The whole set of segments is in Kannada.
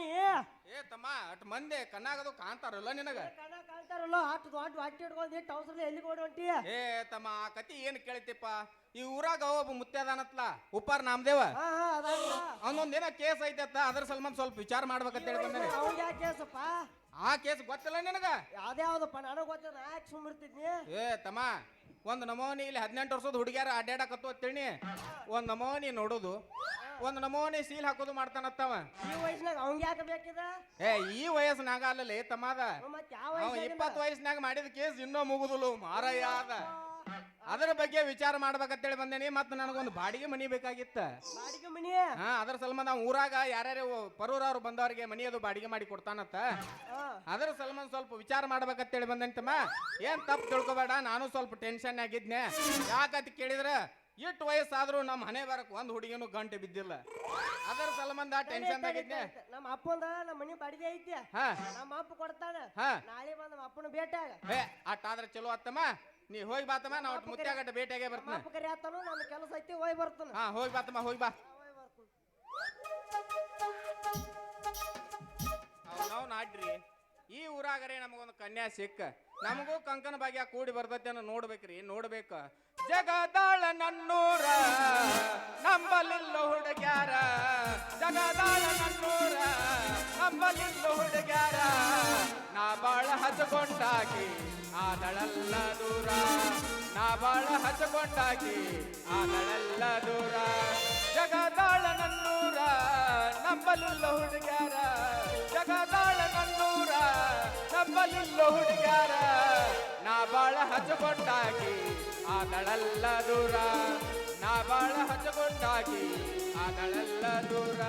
ನೀ. ಏ ತಮ್ಮ ಅಟ್ ಮಂದೆ ಕಣ್ಣಾಗದು ಕಾಣ್ತಾರಲ್ಲ ನಿನಗ? ಕಣ ಕಾಣ್ತಾರಲ್ಲ ಅಷ್ಟು ದೊಡ್ಡ ಹೊಟ್ಟೆ ಹಿಡ್ಕೊಂಡು ಎಷ್ಟು ಅವಸರ ಎಲ್ಲಿ ಓಡಿ ಹೊಂಟಿ ಏ ತಮ್ಮ ಆ ಕತಿ ಏನ್ ಕೇಳ್ತಿಪ್ಪ? ಈ ಊರಾಗ ಒಬ್ಬ ಮುತ್ಯಾದಾನತ್ಲ ಉಪ್ಪಾರ್ ನಾಮದೇವ. ಹಾ ಹಾ ಅದಲ್ಲ ಏನೋ ಕೇಸ್ ಅತ್ತ ಅದ್ರ ಸಲ್ಮಾನ್ ಸ್ವಲ್ಪ ವಿಚಾರ ಮಾಡ್ಬೇಕಂತ ಹೇಳಿ ಬಂದೇನೆ. ಅವ್ನಿಗೆ ಯಾಕೆ ಕೇಸಪ್ಪ? ಆ ಕೇಸ್ ಗೊತ್ತಿಲ್ಲ ನಿನಗ? ಯಾವ್ದ್ಯಾವ್ದಪ್ಪ ನನಗೆ ಗೊತ್ತಿಲ್ಲ ಯಾಕೆ ಸುಮ್ಮಿರ್ತಿದ್ನಿ ಏ ತಮ್ಮ ಒಂದ್ ನಮೋನಿ ಇಲ್ಲಿ ಹದಿನೆಂಟು ವರ್ಷದ ಹುಡುಗಿಯಾರ ಅಡ್ಡಾಡಕತ್ತು ಅಂತೇಳಿ ಒಂದು ನಮೋನಿ ನೋಡೋದು ಒಂದ್ ನಮೋನಿ ಸೀಲ್ ಹಾಕೋದು ಮಾಡ್ತಾನತ್ತವ. ಈ ವಯಸ್ಸಿನಾಗ ಯಾಕೆ ಬೇಕಿದ? ಏ ಈ ವಯಸ್ಸಿನಾಗ ಅಲ್ಲಲ್ಲಿ ತಮ್ಮದ. ಯಾವ ಅವ? ಇಪ್ಪತ್ತು ವಯಸ್ಸಿನಾಗ ಮಾಡಿದ ಕೇಸ್ ಇನ್ನೂ ಮುಗುದಲು ಮಾರಯ್ಯ ಅದ ಅದ್ರ ಬಗ್ಗೆ ವಿಚಾರ ಮಾಡ್ಬೇಕಂತೇಳಿ ಬಂದೇನಿ ಮತ್ತ ನನಗೊಂದು ಬಾಡಿಗೆ ಮನಿ ಬೇಕಾಗಿತ್ತ. ಬಾಡಿಗೆ ಮನಿ? ಹಾ ಅದ್ರ ಸಲ್ಮಾನ್ ನಾವು ಊರಾಗ ಯಾರ್ಯಾರು ಪರೂರ ಅವ್ರು ಬಂದವರಿಗೆ ಮನಿ ಅದು ಬಾಡಿಗೆ ಮಾಡಿ ಕೊಡ್ತಾನತ್ತ ಅದರ ಸಲ್ಮಾನ್ ಸ್ವಲ್ಪ ವಿಚಾರ ಮಾಡ್ಬೇಕಂತೇಳಿ ಬಂದೇನಿ ತಮ್ಮ ಏನ್ ತಪ್ಪು ತಿಳ್ಕೊಬೇಡ ನಾನು ಸ್ವಲ್ಪ ಟೆನ್ಷನ್ ಆಗಿದ್ನೆ. ಯಾಕಂತ ಕೇಳಿದ್ರ ಇಟ್ಟು ವಯಸ್ಸಾದ್ರೂ ನಮ್ಮ ಮನೆ ಬರಕ್ ಒಂದ್ ಹುಡುಗಿನೂ ಗಂಟೆ ಬಿದ್ದಿಲ್ಲ. ಅದರ ಸಲಮಂದ ಟೆನ್ಷನ್ ಆಗಿದ್ನೆ. ನಮ್ಮ ಅಪ್ಪಂದ ನಮ್ಮ ಮನಿ ಬಾಡಿಗೆ ಐತಿ. ಹಾ. ನಮ್ಮ ಅಪ್ಪ ಕೊಡ್ತಾನ. ನಾಳೆ ಬಂದ ನಮ್ಮ ಅಪ್ಪನ ಭೇಟಿಯಾಗ. ಏ ಅಟ್ಟಾದ್ರೆ ಚಲೋ ಅತ್ತಮ್ಮ. ನೀ ಹೋಗಿ ಬಾತಮ್ಮ ನಾವು ಒಟ್ಟು ಮುತ್ಯಾಗಟ್ಟ ಭೇಟಿಯಾಗೆ ಬರ್ತೀನಿ. ಆತನು ನನ್ನ ಕೆಲಸ ಐತಿ ಹೋಗಿ ಬರ್ತಾನ. ಹಾ ಹೋಗಿ ಬಾತಮ್ಮ ಹೋಗಿ ಬಾ. ನಾವು ನಾಡ್ರಿ. ಈ ಊರಾಗರೆ ನಮಗೊಂದು ಕನ್ಯಾ ಸಿಕ್ಕ. ನಮಗೂ ಕಂಕನ ಭಾಗ್ಯ ಕೂಡಿ ಬರ್ತೈತೆ ಅನ್ನೋ ನೋಡ್ಬೇಕ್ರಿ ನೋಡ್ಬೇಕ. ಜಗದಾಳ ನನ್ನೂರ ನಂಬಲಿಲ್ಲ ಹುಡುಗ್ಯಾರ. ಜಗದಾಳ ನನ್ನೂರ ನಂಬಲಿಲ್ಲ ಹುಡುಗ್ಯಾರ. ನಾ ಹಚ್ಕೊಂಡಾಕಿ ಆದಳಲ್ಲ ದೂರ ನಾ ಬಾಳ ಹಚ್ಕೊಂಡಾಕಿ ಆದಳಲ್ಲ ದೂರ ಜಗದಾಳ ನನ್ನೂರ ನಂಬಲುಲ್ಲ ಹುಡುಗ್ಯಾರ. ಜಗದಾಳ ನನ್ನೂರ ನಂಬಲುಲ್ಲ ಹುಡುಗ್ಯಾರ. ನಾ ಬಾಳ ಹಚ್ಕೊಂಡಾಗಿ ಆದಳಲ್ಲ ದೂರ ನಾ ಬಾಳ ಹಚ್ಕೊಂಡಾಗಿ ಆದಳಲ್ಲ ದೂರ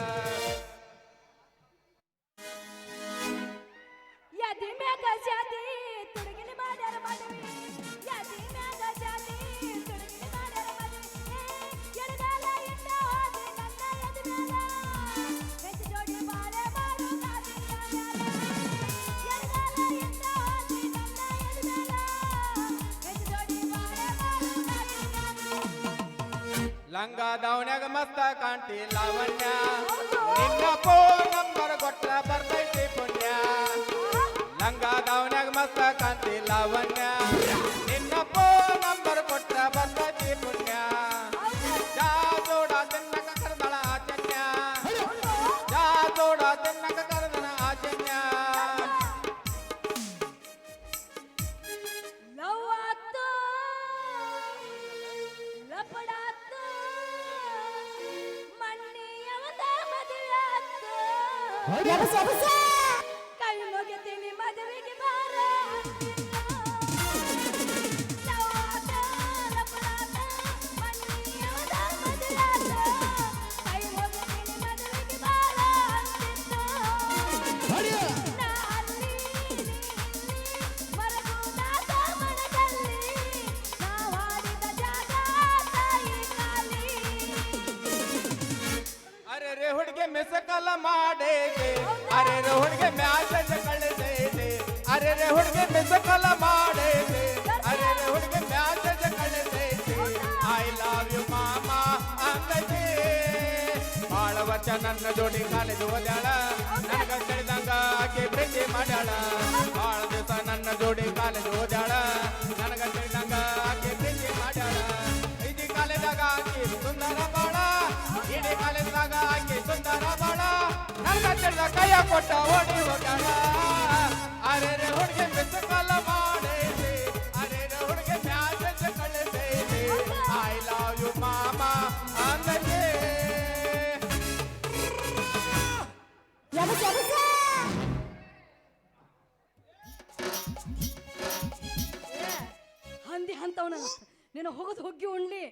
ಕಾದಿನ ಲಂಗ ದಾವಣ್ಯಾಗ ಮಸ್ತ ಕಾಂತಿ ಲಾವಣ್ಯ. ನಿನ್ನ ಫೋನ್ ನಂಬರ್ ಕೊಟ್ಟ ಬರ್ತೈತಿ ಪುಣ್ಯ. ಗಂಗಾ ದಾವಣ್ಯಾಗ ಮಸ್ತ ಕಾಂತಿ ಲಾವಣ್ಯ. ನಿನ್ನ ಫೋನ್ ನಂಬರ್ ಕೊಟ್ಟ ಬರ್ತೈತಿ ಪುಣ್ಯ. ನನ್ನ ಜೋಡಿ ಕಾಲೇಜ್ ಓದ್ಯಾಳ ನನಗ ತಿಳಿದಂಗ ಆಕೆ ಪ್ರೀತಿ ಮಾಡ್ಯಾಳ ಬಾಳ ದಿವಸ ನನ್ನ ಜೋಡಿ ಕಾಲೇಜ್ ಓದ್ಯಾಳ ನನಗ ತಿಳಿದಂಗ ಆಕೆ ಪ್ರೀತಿ ಮಾಡ್ಯಾಳ ಇಡೀ ಕಾಲೇಜಾಗ ಆಕಿ ಸುಂದರ ಬಾಳ ಇಡೀ ಕಾಲೇಜಾಗ ಆಕಿ ಸುಂದರ ಬಾಳ ನನ್ನ ತಿಳಿದ ಕೈಯ ಕೊಟ್ಟ ಓಡಿ ಹೋಗ್ಯಾಳ ಅರೆ ರೇ ಹುಡುಗಿ ಮಿಸ್ ಕಾಲ ಮಾಡೇದಿ ಹಂದಿ ಅಂತವನ ನಿನ್ನ ಹೋಗೋದು ಹೋಗಿ ಉಣ್ಲಿ.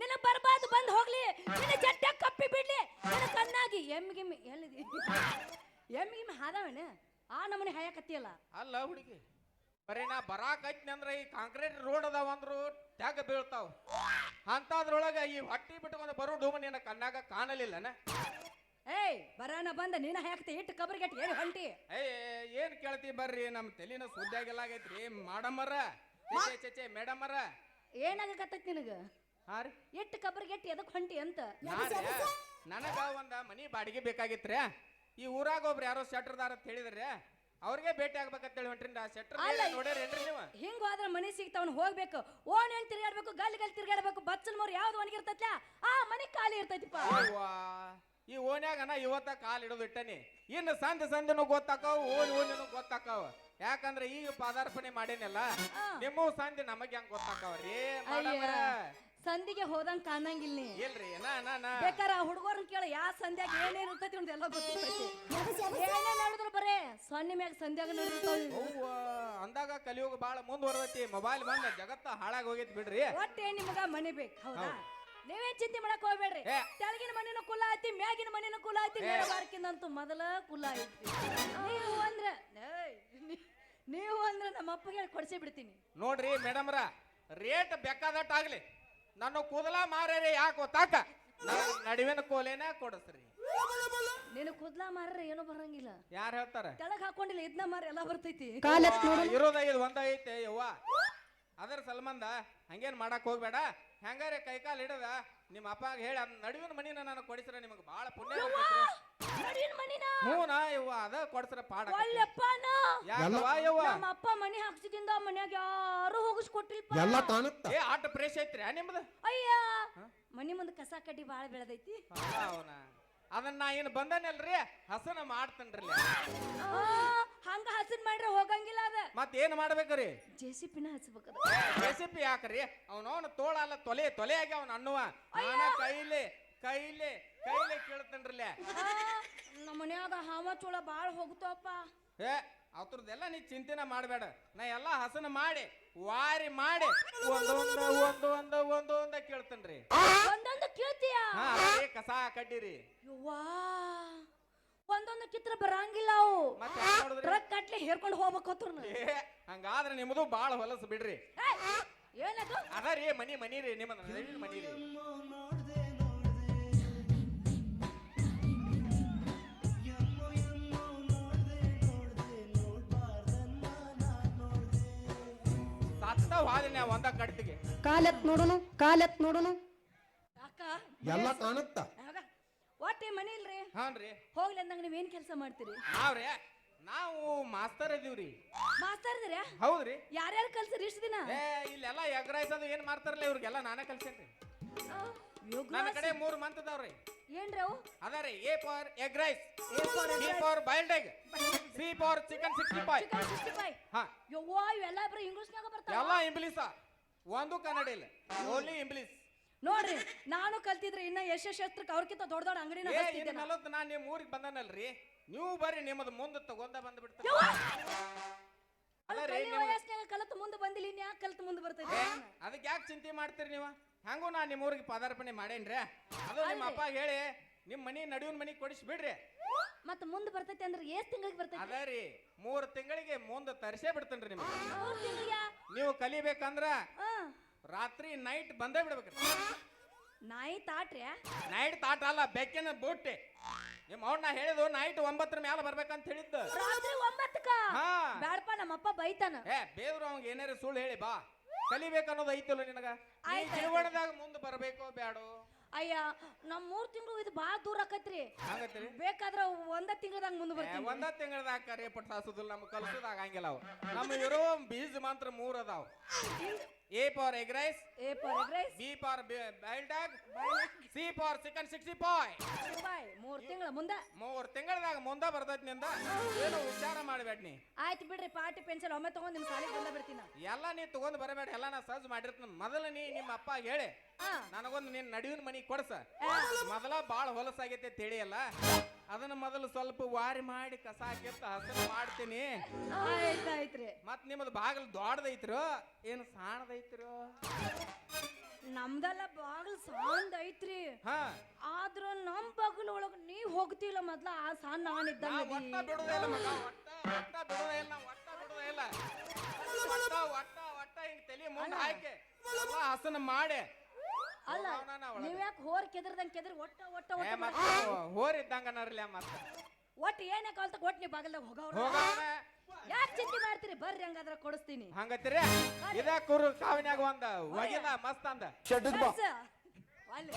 ನಿನ್ನ ಬರ್ಬಾದ್ ಬಂದ್ ಹೋಗ್ಲಿ. ನಿನ್ನ ಜಟ್ಟ ಕಪ್ಪಿ ಬಿಡ್ಲಿ. ನಿನ್ನ ಕಣ್ಣಾಗಿ ಎಮ್ಮಿಗಿಮ್ಮಿ ಎಲ್ಲಿದಿ ಎಮ್ಮಿಗಿಮ್ಮಿ ಹಾದವನ? ಆ ನಮನೆ ಹಾಯಕತ್ತಿಯಲ್ಲ? ಅಲ್ಲ ಹುಡುಗಿ ಬರೀ ನಾ ಬರಾಕೈತ್ನಿ ಅಂದ್ರೆ ಈ ಕಾಂಕ್ರೀಟ್ ರೋಡ್ ಅದಾವ ಅಂದ್ರು ಟ್ಯಾಗ ಬೀಳ್ತಾವ. ಅಂತದ್ರೊಳಗ ಈ ಹೊಟ್ಟಿ ಬಿಟ್ಕೊಂಡು ಬರೋ ಡೂಮ ನಿನ್ನ ಕಣ್ಣಾಗ ಕಾಣಲಿಲ್ಲನ? ಏಯ್ ಬರಾನ ಬಂದ ನೀನ ಹಾಕ್ತಿ ಇಟ್ಟು ಕಬ್ರಿಗೆ ಏನು ಹೊಂಟಿ? ಏಯ್ ಏನ್ ಕೇಳ್ತಿ ಬರ್ರಿ ನಮ್ಮ ತಲೆನ ಸುದ್ದಿಯಾಗೆಲ್ಲ ಆಗೈತ್ರಿ ಮಾಡಮ್ಮರ. ಚೇ ಚೇ ಮೇಡಮರ ಏನಾಗಕತ್ತೈತಿ ನಿನಗ? ಹಾ ರೀ. ಇಟ್ಟು ಕಬರ್ಗೆಟ್ ಎದಕ್ ಹೊಂಟಿ ಅಂತ? ನಾನೇ ನನಗ ಒಂದ ಮನಿ ಬಾಡಿಗೆ ಬೇಕಾಗಿತ್ರಿ. ಈ ಊರಾಗ ಒಬ್ರು ಯಾರೋ ಶೆಟ್ರದಾರ ಅಂತ ಹೇಳಿದ್ರಿ. ಅವ್ರಿಗೆ ಭೇಟಿ ಆಗ್ಬೇಕಂತೇಳಿ ಹೊಂಟ್ರಿ ಹೊಂಟ್ರಿಂದ ಶೆಟ್ರ್ ನೋಡ್ರಿ ನೋಡ್ಯಾರೇನ್ರಿ ನೀವು? ಹಿಂಗ ಹೋದ್ರ ಮನಿ ಸಿಗ್ತಾವನ್ ಹೋಗ್ಬೇಕು. ಓಣ್ ಹೆಣ್ ತಿರ್ಗಾಡ್ಬೇಕು ಗಲ್ ಗಲ್ಲಿ ತಿರ್ಗಾಡ್ಬೇಕು ಬಚ್ಚಲ್ ಮೋರ್ ಯಾವ್ದು ಒಣಗಿರ್ತೈತ್ಲ? ಆ ಮನಿ ಖಾಲಿ ಇರ್ತೈತಿಪ್ಪ. ಈ ಓನ್ಯಾಗ ನಾ ಇವತ್ತ ಕಾಲ್ ಹಿಡಿದು ಇಟ್ಟನಿ. ಇನ್ನು ಸಂಜೆ ಸಂಜೆನು ಗೊತ್ತಾಕವ್ ಓನ್ ಓನಿನು ಗೊತ್ತಾಕವ. ಯಾಕಂದ್ರೆ ಈಗ ಪಾದಾರ್ಪಣೆ ಮಾಡೇನಲ್ಲ ನಿಮ್ಮ ಸಂಜೆ ನಮಗೆ ಹೆಂಗ್ ಗೊತ್ತಾಕವ್ರಿ? ಸಂಧಿಗೆ ಹೋದಂಗ ಕಾಣಂಗಿಲ್ಲ ಇಲ್ರಿ ನಾ ನಾ ನಾ. ಬೇಕಾರ ಆ ಹುಡುಗರ್ನ ಕೇಳ ಯಾವ ಸಂಧ್ಯಾಗ ಏನೇನು ಇರ್ತೈತಿ ಎಲ್ಲ ಗೊತ್ತಿರ್ತೈತಿ. ಏನೇ ನಡೆದ್ರು ಬರೇ ಸೊನ್ನೆ ಮ್ಯಾಗ ಸಂಧ್ಯಾಗ ಅಂದಾಗ ಕಲಿಯೋಗ ಬಾಳ ಮುಂದುವರ್ದೈತಿ. ಮೊಬೈಲ್ ಬಂದ ಜಗತ್ತ ಹಾಳಾಗಿ ಹೋಗೈತಿ ಬಿಡ್ರಿ. ಒಟ್ಟೆ ನಿಮಗ ಮನಿ ಬೇಕು ಹೌದಾ. ನೀವೇ ಚಿಂತೆ ಮಾಡಕ್ ಹೋಗ್ಬೇಡ್ರಿ. ಏ. ತೆಳಗಿನ ಮನಿನ ಕುಲ ಐತಿ ಮ್ಯಾಗಿನ ಮನಿನ ಕುಲ ಐತಿ ಬಾರ್ಕಿಂದಂತೂ ಮೊದಲ ಕುಲ ಐತಿ. ನೀವು ಅಂದ್ರ ಏಯ್, ನೀ- ನೀವು ಅಂದ್ರ ನಮ್ಮ ಅಪ್ಪಗೆ ಹೇಳಿ ಕೊಡ್ಸಿ ಬಿಡ್ತೀನಿ. ನೋಡ್ರಿ ಮೇಡಮ್ರ ರೇಟ್ ಬೇಕಾದಟ್ ಆಗ್ಲಿ. ನನ್ನ ಕೂದಲ ಮಾರೇ ಯಾಕೆ ಗೊತ್ತಾಕ ನನ್ನ ನಡುವಿನ ಕೋಲೇನ ಕೊಡಸ್ರಿ. ನೀನು ಕುದ್ಲ ಮಾರ್ರೆ ಏನು ಬರಂಗಿಲ್ಲ. ಯಾರು ಹೇಳ್ತಾರ? ತೆಳಗ್ ಹಾಕೊಂಡಿಲ್ಲ ಇದ್ನ ಮಾರ ಎಲ್ಲ ಬರ್ತೈತಿ. ಇರೋದ ಇದು ಒಂದ ಐತೆ ಯವ್ವ. ಅದರ ಸಲ್ಮಂದ ಹಂಗೇನ್ ಮಾಡಕ್ ಹೋಗ್ಬೇಡ. ಹೆಂಗಾರೆ ಕೈಕಾಲ್ ಹಿಡದ? ನಿಮ್ಮ ಅಪ್ಪಾಗ ಹೇಳಿ ನಡುವಿನ ಮನಿನ ನಾನು ಕೊಡಿಸ್ರ ನಿಮಗೆ ಬಹಳ ಪುಣ್ಯ. ನಡುವಿನ ಮನಿನ? ಹ್ಞೂ ನಾ ಯವ್ವ ಅದ ಕೊಡ್ಸ್ರ ಪಾಡ ಒಳ್ಳೆಪ್ಪನ? ಯಾಕವ್ವ ಯವ್ವ? ನಮ್ಮ ಅಪ್ಪ ಮನಿ ಹಾಕ್ಸಿದಿಂದ ಮನ್ಯಾಗ ಯಾರು ಹೋಗಿಸ್ಕೊಟ್ಟಿಲ್ಪ? ಎಲ್ಲ ಕಾಣುತ್ತ ಏ ಆಟ ಪ್ರೇಷ್ ಐತ್ರಿ ಆ ನಿಮ್ದು? ಅಯ್ಯ ಮನಿ ಮುಂದೆ ಕಸ ಕಡ್ಡಿ ಬಾಳ ಬೆಳದೈತಿ. ಅವನ ಅದನ್ನ ನಾ ಏನು ಬಂದನಲ್ರಿ? ಹಸನ ಮಾಡ್ತನ್ರಿ. ಆ, ಹಂಗ ಹಸನ್ ಮಾಡ್ರೆ ಹೋಗಂಗಿಲ್ಲ ಅದ. ಮತ್ ಏನ್ ಮಾಡ್ಬೇಕ್ರಿ? ಜೆ ಸಿ ಪಿನ ಹಚ್ಬೇಕದ ರೆಸಿಪಿ ಯಾಕ್ರಿ? ಅವನವನ ತೋಳ ಅಲ್ಲ ತೊಲೆ ತೊಲೆ ಆಗಿ ಅವನ ಅನ್ನುವ. ನಾನ ಕೈಲಿ ಕೈಲಿ ಕೈಲಿ ಕೇಳ್ತೇನ್ರಲ್ಲ. ನಮ್ಮ ಮನ್ಯಾಗ ಹಾವ ಚೋಳ ಬಾಳ ಹೋಗ್ತಾವಪ್ಪ. ಏ ಅದ್ರದ್ದೆಲ್ಲ ನೀ ಚಿಂತೆನ ಮಾಡಬೇಡ. ನಾ ಎಲ್ಲ ಹಸನ ಮಾಡಿ ವಾರಿ ಮಾಡಿ ಒಂದೊಂದು ಒಂದು ಒಂದು ಒಂದು ಒಂದು ಒಂದ ಕೇಳ್ತನ್ರಿ. ಒಂದೊಂದು ಕೇಳ್ತೀಯ? ಹಾ ಅದೇ ಕಸ ಕಡ್ಡಿರಿ ಯವ್ವಾ ಒಂದೊಂದು ಕಿತ್ರ ಬರಂಗಿಲ್ಲ ಅವು. ಮತ್ತೆ ಹೆಂಗ್ ಮಾಡೋದ್ರಿ? ಟ್ರಕ್ ಕಟ್ಲಿ ಹೇರ್ಕೊಂಡು ಹೋಗ್ಬೇಕು ಏ ಹಂಗಾದ್ರೆ ನಿಮ್ಮದು ಬಾಳ ಹೊಲಸು ಬಿಡ್ರಿ. ಏನದು ಅದ? ರೀ ಮನಿ ಮನಿ ರೀ ನಿಮ್ಮ ನಡುವಿನ ಮನಿ ರೀ. ಸತ್ತ ಹಾಲಿನ ಒಂದ ಕಡ್ತಿಗೆ ಕಾಲೆತ್ ನೋಡುನು ಕಾಲೆತ್ ನೋಡುನು. ಅಕ್ಕ ಎಲ್ಲ ಕಾಣುತ್ತ? ಯಾವಾಗ? ಒಟ್ಟೆ ಮನೆ ಇಲ್ರಿ? ಹಾನ್ರಿ. ಹೋಗ್ಲಿ ಅಂದಂಗ ನೀವೇನ್ ಕೆಲಸ ಮಾಡ್ತೀರಿ? ನಾವ್ರಿ ನಾವು ಮಾಸ್ತರ್ ಇದೀವ್ರಿ. ಮಾಸ್ತರ್ ಇದ್ದೀರಾ? ಹೌದ್ರಿ. ಯಾರ್ಯಾರು ಕಲ್ಸಿರಿ ಇಷ್ಟ ದಿನ? ಏ ಇಲ್ಲೆಲ್ಲ ಎಗ್ ರೈಸ್ ಅದು ಏನ್ ಮಾಡ್ತಾರಲ್ಲ ಇವ್ರಿಗೆಲ್ಲ ನಾನೇ ಕಲ್ಸೇನ್ರಿ. ನನ್ನ ಕಡೆ ಮೂರ್ ಮಂತ್ ಅದಾವ್ರಿ ಏನ್ರಿ ಅವು? ಅದಾರಿ A for egg rice B for boiled egg C for chicken sixty five chicken sixty five ಹಾ. ಯವ್ವಾ ಇವೆಲ್ಲ ಬರೀ ಇಂಗ್ಲಿಷ್ನಾಗ ಬರ್ತಾವ? ಎಲ್ಲ ಇಂಗ್ಲೀಷ ಒಂದು ಕನ್ನಡ ಇಲ್ಲ ಓನ್ಲಿ ಇಂಗ್ಲೀಷ್. ನೋಡ್ರಿ ನಾನು ಕಲ್ತಿದ್ರೆ ಇನ್ನ ಯಶಸ್ತ್ರಕ್ಕೆ ಅವ್ರಕ್ಕಿಂತ ದೊಡ್ಡ ದೊಡ್ಡ ಅಂಗಡಿನ ಏ ಹಚ್ತಿದ್ದೆ. ನಲವತ್ತು ನಾನು ನಿಮ್ಮ ಊರಿಗೆ ಬಂದನಲ್ರಿ. ನೀವು ಬರ್ರಿ ನಿಮ್ಮದು ಮುಂದೆ ತಗೊಂಡ ಬಂದ್ಬಿಡ್ತಾರೆ! ಅಲ್ಲ ರೀ ನಿಮ್ಗೆ- ವಯಸ್ಸಿನಾಗ ಕಲತ್ ಮುಂದೆ ಬಂದಿಲ್ಲ ಇನ್ ಯಾಕೆ ಕಲ್ತ್ ಮುಂದೆ ಬರ್ತೈತಿ ಅದಕ್ಕೆ ಯಾಕೆ ಚಿಂತೆ ಮಾಡ್ತೀರಿ ನೀವು? ಹಂಗೂ ನಾ ನಿಮ್ಮ ಊರಿಗೆ ಪದಾರ್ಪಣೆ ಮಾಡೇನ್ರಿ? ಅದು ನಿಮ್ಮ ಅಪ್ಪ ಹೇಳಿ ನಿಮ್ಮ ಮನಿ ನಡುವಿನ ಮನಿ ಕೊಡಿಸಿ ಬಿಡ್ರಿ. ಮತ್ತ ಮುಂದೆ ಬರ್ತೈತಿ ಅಂದ್ರೆ ಎಷ್ಟು ತಿಂಗಳಿಗೆ ಬರ್ತೈತಿ ಅದ ರೀ ಮೂರು ತಿಂಗಳಿಗೆ ಮುಂದೆ ತರಿಸೇ ಬಿಡ್ತೇನ್ರಿ ನಿಮ್ಗೆ. ಮೂರ್ ತಿಂಗ್ಳಿಗ್ಯಾ? ನೀವು ಕಲಿಬೇಕಂದ್ರ ಆ, ರಾತ್ರಿ ನೈಟ್ ಬಂದೇ ಬಿಡ್ಬೇಕ್ರಿ. ನೈಟ್ ಆಟ್ರಿ? ನೈಟ್ ತಾಟ ಅಲ್ಲ ಬೆಕ್ಕಿನ ಬುಟ್ಟಿ ನಿಮ್ಮ ಅವ್ನ ನಾ ಹೇಳಿದ್ದು ನೈಟ್ ಒಂಬತ್ತರ ಮ್ಯಾಲ ಬರ್ಬೇಕಂತ ಹೇಳಿದ್ದು. ರಾತ್ರಿ ಒಂಬತ್ತಕ್ಕ? ಹಾ. ಬ್ಯಾಡಪ್ಪ ನಮ್ಮಪ್ಪ ಬೈತಾನ. ಏ ಬೇವ್ರು ಅವಂಗ ಏನಾರ ಸುಳ್ಳು ಹೇಳಿ ಬಾ. ಕಲಿಬೇಕು ಐತಲ್ಲ ಐತಿಲ್ಲ ನಿನಗ? ನೀ ಆಯ್ತ್ ಆಯ್ತ್. ಜೀವನದಾಗ ಮುಂದೆ ಬರಬೇಕೋ ಬ್ಯಾಡೋ? ಅಯ್ಯ ನಮ್ ಮೂರ್ ತಿಂಗಳು ಇದು ಬಾಳ ದೂರ ಆಕತ್ರಿ. ಬೇಕಾದ್ರೆ ಬೇಕಾದ್ರ ಒಂದ ತಿಂಗಳದಾಗ ಮುಂದೆ ಬರ್ತೀವಿ ಬರ್ತೀನಿ. ಒಂದ ತಿಂಗಳದಾಗ ಕರೆ ಪಟ್ಟು ಸಾಸುದಿಲ್ಲ ನಮ್ಗೆ ಕಲ್ಸೋದು ಆಗಂಗಿಲ್ಲ ಅವು. ನಮ್ಮ ಇರೋ ಬೀಜ ಮಾತ್ರ ಮೂರ್ ಅದಾವ. A for egg rice A for egg rice B for ಬೈಲ್ಡಾಗ್ dog C for chicken sixty five ಬಾಯ್ ಮೂರ್ ತಿಂಗಳ ಮುಂದೆ. ಮೂರ್ ತಿಂಗಳದಾಗ ಮುಂದೆ ಬರ್ತೈತಿ ನಿಂದ. ಏನು ವಿಚಾರ ಮಾಡಬೇಡ ನೀ. ಆಯ್ತು ಬಿಡ್ರಿ ಪಾರ್ಟಿ ಪೆನ್ಸಿಲ್ ಒಮ್ಮೆ ತಗೊಂಡ್ ನಿಮ್ ಸಾಲಿಗೆ ಬಂದ ಬಿಡ್ತೀನಿ. ಎಲ್ಲ ನೀ ತಗೊಂಡ್ ಬರಬೇಡ ಎಲ್ಲ ನಾ ಸಜ್ಜು ಮಾಡಿರ್ತೀನಿ. ಮೊದಲ ನೀ ನಿಮ್ಮ ಅಪ್ಪ ಹೇಳಿ ನನಗೊಂದು ನಿನ್ನ ನಡುವಿನ ಮನಿ ಕೊಡ್ಸ. ಮೊದಲ ಬಾಳ ಹೊಲಸಾಗೈತೆ ತಿಳಿಯಲ್ಲ ಅದನ್ನ ಮೊದಲು ಸ್ವಲ್ಪ ವಾರಿ ಮಾಡಿ ಕಸ ಕೆತ್ತ ಹಸನ್ ಮಾಡ್ತೀನಿ. ಆಯ್ತ್ ಆಯ್ತ್ರಿ ಮತ್ ನಿಮ್ಮದು ಬಾಗಿಲು ದೊಡ್ಡದೈತ್ರೋ? ಏನು ಸಾಣದೈತ್ರೋ? ನಮ್ದೆಲ್ಲ ಬಾಗಲ್ ಸಾಂದ್ ಐತ್ರಿ ಹಾ. ಆದ್ರ ನಮ್ ಬಾಗಿಲು ಒಳಗ ನೀ ಹೋಗ್ತಿಲ್ಲ ಮೊದ್ಲ ಆ ಸಾನ್ ನಾನ್ ನಾ ಇದ್ದಂಗ ಒಟ್ಟ ಬಿಡುದೇ ಇಲ್ಲ ಮಗ ಒಟ್ಟ ಒಟ್ಟ ಬಿಡುದೇ ಇಲ್ಲ ಒಟ್ಟ ಬಿಡುದೇ ಇಲ್ಲ. ಒಟ್ಟ ಒಟ್ಟ ಒಟ್ಟ ಹಿಂಗ್ ತಲೆ ಮುಂದೆ ಹಾಕಿ ಎಲ್ಲ ಹಸನ ಮಾಡಿ. ಅಲ್ಲ ಹೋಗೋಣ ನಾ ಒಳಗೆ. ನೀವ್ ಯಾಕೆ ಹೋರ್ ಕೆದರ್ದಂಗ್ ಕೆದರ್ ಒಟ್ಟ ಒಟ್ಟ ಏ ಒಟ್ಟ ಮತ್ತ ಹೋರ್ ಇದ್ದಂಗ ನರ್ಲಿ ಮತ್ತ ಒಟ್ಟ ಏನೇ ಕಾಲ್ತಕ್ ಒಟ್ ನೀವು ಬಾಗಲ್ದಾಗ ಹೋಗವ್ರ? ಯಾಕ ಯಾಕೆ ಚಿಂತೆ ಮಾಡ್ತೀರಿ? ಬರ್ರಿ ಹಂಗಾದ್ರ ಕೊಡಿಸ್ತೀನಿ. ಹಂಗತ್ತೀರಿ? ಇದ ಕುರು ಕಾವಿನ್ಯಾಗ ಒಂದ. ಒಗಿದ ಮಸ್ತ್ ಅಂದ. ಶೆಡ್ಡದ್ ಬಾ. ಕಳ್ಸ. ಅಲ್ಲಿ.